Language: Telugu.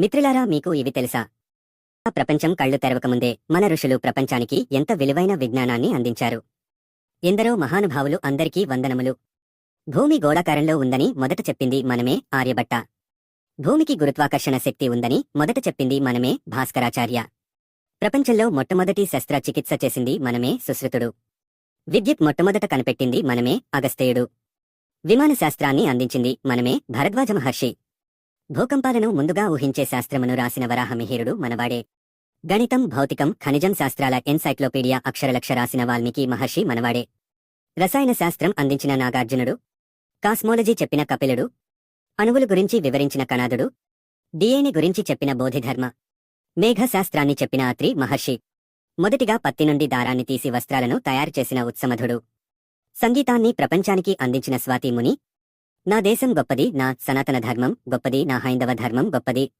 మిత్రులారా మీకు ఇవి తెలుసా? ఆ ప్రపంచం కళ్ళు తెరవకముందే మన ఋషులు ప్రపంచానికి ఎంత విలువైన విజ్ఞానాన్ని అందించారు. ఎందరో మహానుభావులు అందరికీ వందనములు. భూమి గోళాకారంలో ఉందని మొదట చెప్పింది మనమే ఆర్యభట్ట. భూమికి గురుత్వాకర్షణ శక్తి ఉందని మొదట చెప్పింది మనమే భాస్కరాచార్య. ప్రపంచంలో మొట్టమొదటి శస్త్రచికిత్స చేసింది మనమే సుశ్రుతుడు. విద్యుత్ మొట్టమొదట కనిపెట్టింది మనమే అగస్తేయుడు. విమాన శాస్త్రాన్ని అందించింది మనమే భరద్వాజ మహర్షి. భూకంపాలను ముందుగా ఊహించే శాస్త్రమును రాసిన వరాహమిహిరుడు మనవాడే. గణితం భౌతికం ఖనిజం శాస్త్రాల ఎన్సైక్లోపీడియా అక్షరలక్ష రాసిన వాల్మీకి మహర్షి మనవాడే. రసాయన శాస్త్రం అందించిన నాగార్జునుడు. కాస్మోలజీ చెప్పిన కపిలుడు. అణువుల గురించి వివరించిన కణాదుడు. డిఎన్ఏ గురించి చెప్పిన బోధిధర్మ. మేఘశాస్త్రాన్ని చెప్పిన అత్రి మహర్షి. మొదటిగా పత్తి నుండి దారాన్ని తీసి వస్త్రాలను తయారు చేసిన ఉత్సమధుడు. సంగీతాన్ని ప్రపంచానికి అందించిన స్వాతి ముని. నా దేశం గొప్పది నా సనాతన ధర్మం గొప్పది నా హైందవ ధర్మం గొప్పది.